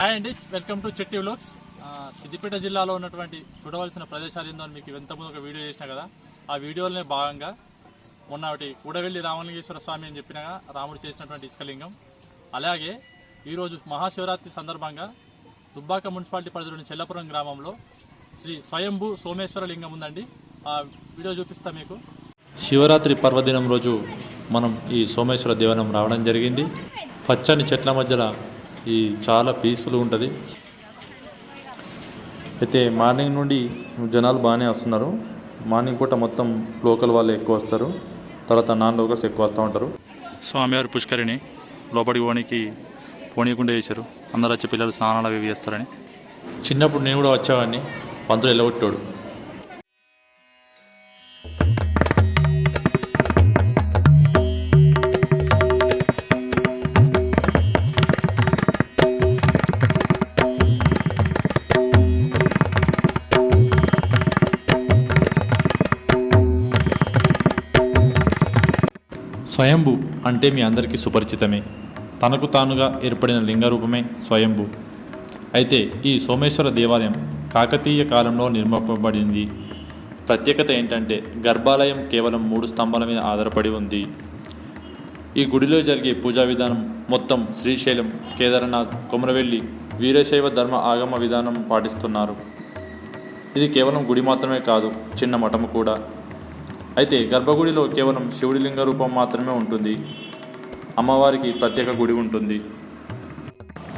Hi అండి welcome to Chetti vlogs. Siddipet జిల్లాలో ఉన్నటువంటి చూడవలసిన ప్రదేశాలు ఏందో అని మీకు ఇంతకుముందు ఒక వీడియో చేసిన కదా ఆ వీడియోలోనే భాగంగా మొన్న ఒకటి కూడవెల్లి రామలింగేశ్వర స్వామి అని చెప్పినగా రాముడు చేసినటువంటి ఇసుకలింగం. అలాగే ఈరోజు మహాశివరాత్రి సందర్భంగా దుబ్బాక మున్సిపాలిటీ పరిధిలోని చెల్లపురం గ్రామంలో శ్రీ స్వయంభూ సోమేశ్వర లింగం ఉందండి. ఆ వీడియో చూపిస్తా మీకు. శివరాత్రి పర్వదినం రోజు మనం ఈ సోమేశ్వర దేవాలయం రావడం జరిగింది. పచ్చని చెట్ల మధ్యలో ఈ చాలా పీస్ఫుల్ ఉంటుంది. అయితే మార్నింగ్ నుండి జనాలు బాగానే వస్తున్నారు. మార్నింగ్ పూట మొత్తం లోకల్ వాళ్ళు ఎక్కువ వస్తారు. తర్వాత నాన్ లోకల్స్ ఎక్కువ వస్తూ ఉంటారు. స్వామివారి పుష్కరిణి లోపలికి పోనీకి పోనీయకుండా చేశారు. అందరూ వచ్చి పిల్లలు స్నానాలు అవి ఇవి చేస్తారని. చిన్నప్పుడు నేను కూడా వచ్చేవాడిని. పంతులు ఎల్లగొట్టాడు స్వయంభు అంటే మీ అందరికీ సుపరిచితమే. తనకు తానుగా ఏర్పడిన లింగ రూపమే స్వయంభు. అయితే ఈ సోమేశ్వర దేవాలయం కాకతీయ కాలంలో నిర్మింపబడింది. ప్రత్యేకత ఏంటంటే గర్భాలయం కేవలం మూడు స్తంభాల మీద ఆధారపడి ఉంది. ఈ గుడిలో జరిగే పూజా విధానం మొత్తం శ్రీశైలం కేదార్నాథ్ కొమరవెల్లి వీరశైవ ధర్మ ఆగమ విధానం పాటిస్తున్నారు. ఇది కేవలం గుడి మాత్రమే కాదు చిన్న మఠము కూడా. అయితే గర్భగుడిలో కేవలం శివుడి లింగ రూపం మాత్రమే ఉంటుంది. అమ్మవారికి ప్రత్యేక గుడి ఉంటుంది.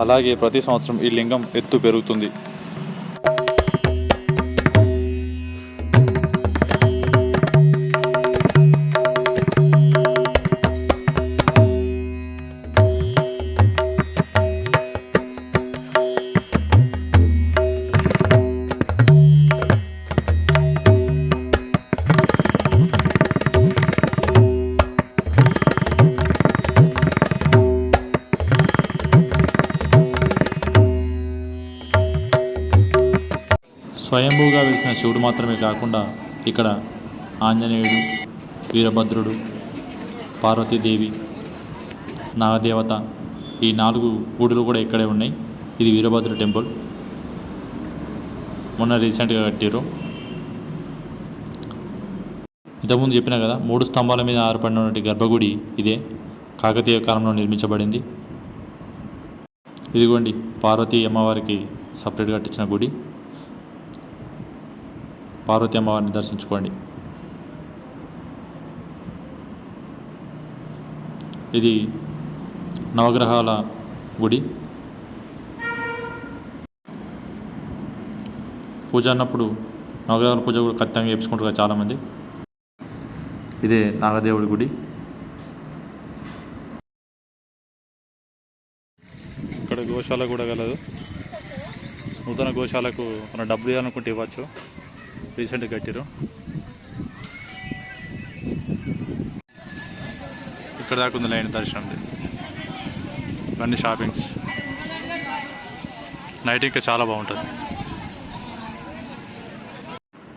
అలాగే ప్రతి సంవత్సరం ఈ లింగం ఎత్తు పెరుగుతుంది. స్వయంభూగా వెలిసిన శివుడు మాత్రమే కాకుండా ఇక్కడ ఆంజనేయుడు వీరభద్రుడు పార్వతీదేవి నాగదేవత ఈ నాలుగు గుడులు కూడా ఇక్కడే ఉన్నాయి. ఇది వీరభద్ర టెంపుల్. మొన్న రీసెంట్గా కట్టారు ఇంతకుముందు చెప్పిన కదా మూడు స్తంభాల మీద ఆధారపడినటువంటి గర్భగుడి ఇదే. కాకతీయ కాలంలో నిర్మించబడింది. ఇదిగోండి పార్వతీ అమ్మవారికి సపరేట్గా కట్టించిన గుడి. పార్వతి అమ్మవారిని దర్శించుకోండి. ఇది నవగ్రహాల గుడి. పూజ అన్నప్పుడు నవగ్రహాల పూజ కూడా ఖచ్చితంగా చేపించుకుంటారు కదా చాలామంది. ఇదే నాగదేవుడి గుడి. ఇక్కడ గోశాల కూడా కలదు నూతన గోశాలకు మన డబ్బులు ఇవ్వాలనుకుంటే ఇవ్వచ్చు. రీసెంట్గా కట్టారు ఇక్కడ దాకా ఉంది లైన్ దర్శనం. ఇవన్నీ షాపింగ్స్. నైట్ ఇంకా చాలా బాగుంటుంది.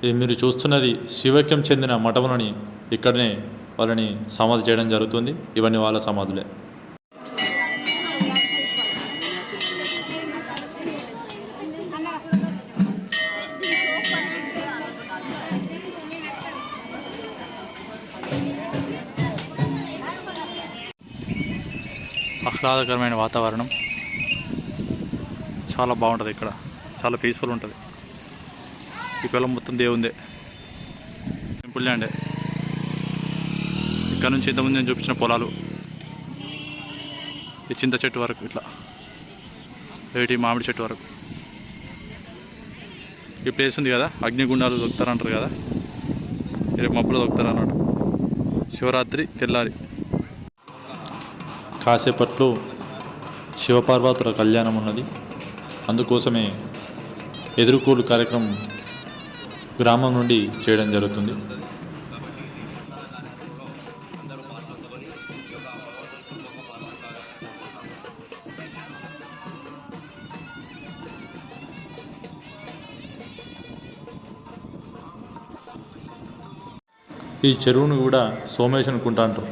ఇది మీరు చూస్తున్నది శివక్యం చెందిన మఠములని ఇక్కడనే వాళ్ళని సమాధి చేయడం జరుగుతుంది. ఇవన్నీ వాళ్ళ సమాధులే. ఆహ్లాదకరమైన వాతావరణం. చాలా బాగుంటుంది ఇక్కడ. చాలా పీస్ఫుల్ ఉంటుంది. ఈ పొలం మొత్తం దేవుందే. టెంపుల్ ల్యాండే ఇక్కడ నుంచి ఇంతకుముందు నేను చూపించిన పొలాలు. ఈ చింత చెట్టు వరకు ఇట్లా. ఏటి మామిడి చెట్టు వరకు. ఈ ప్లేస్ ఉంది కదా? అగ్నిగుండాలు దొక్కుతారంటారు కదా? రేపు మబ్బులు దొక్కుతారు అన్నట్టు శివరాత్రి తెల్లారి. కాసేపట్లో శివపార్వతుల కళ్యాణం ఉన్నది. అందుకోసమే ఎదురుకోలు కార్యక్రమం గ్రామం నుండి చేయడం జరుగుతుంది. ఈ చెరువును కూడా సోమేశ్ అనుకుంటా అంటారు.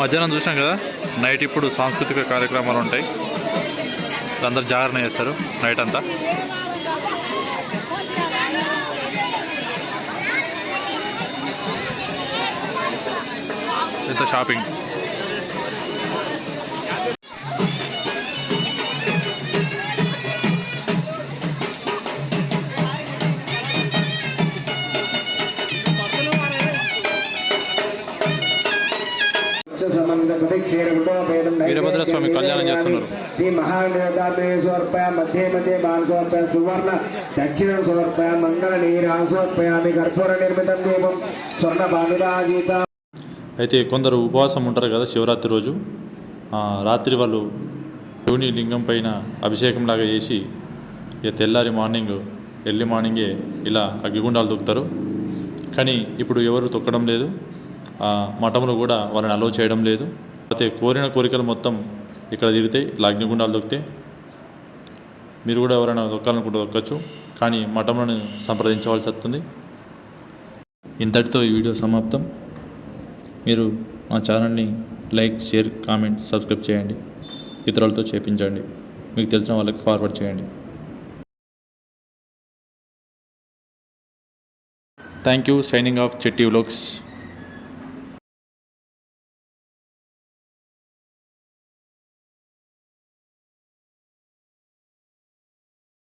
మధ్యాహ్నం చూసాం కదా నైట్ ఇప్పుడు సాంస్కృతిక కార్యక్రమాలు ఉంటాయి. అందరు జాగరణ చేస్తారు నైట్ అంతా. ఇంత షాపింగ్? వీరభద్ర స్వామి కళ్యాణం చేస్తున్నారు. శ్రీ మధ్య మధ్య సువర్ణ దక్షిణం సమర్పయ మంగళ కర్పూర నిర్మితం దీపం స్వర్ణ అయితే కొందరు ఉపవాసం ఉంటారు కదా శివరాత్రి రోజు. రాత్రి వాళ్ళు శివుని లింగం పైన అభిషేకం లాగా చేసి ఇక తెల్లారి మార్నింగ్ ఎర్లీ మార్నింగే ఇలా అగ్గిగుండాలు తొక్కుతారు. కానీ ఇప్పుడు ఎవరు తొక్కడం లేదు. మఠములు కూడా వాళ్ళని అలో చేయడం లేదు. అయితే కోరిన కోరికలు మొత్తం ఇక్కడ తిరుగుతాయి ఇలా అగ్నిగుండాలు దొక్కితే మీరు కూడా ఎవరైనా దొక్కాలనుకుంటే దొక్కచ్చు. కానీ మఠములను సంప్రదించవలసి వస్తుంది. ఇంతటితో ఈ వీడియో సమాప్తం. మీరు మా ఛానల్ని లైక్ షేర్ కామెంట్ సబ్స్క్రైబ్ చేయండి. ఇతరులతో చేపించండి. మీకు తెలిసిన వాళ్ళకి ఫార్వర్డ్ చేయండి. Thank you signing off Chetti vlogs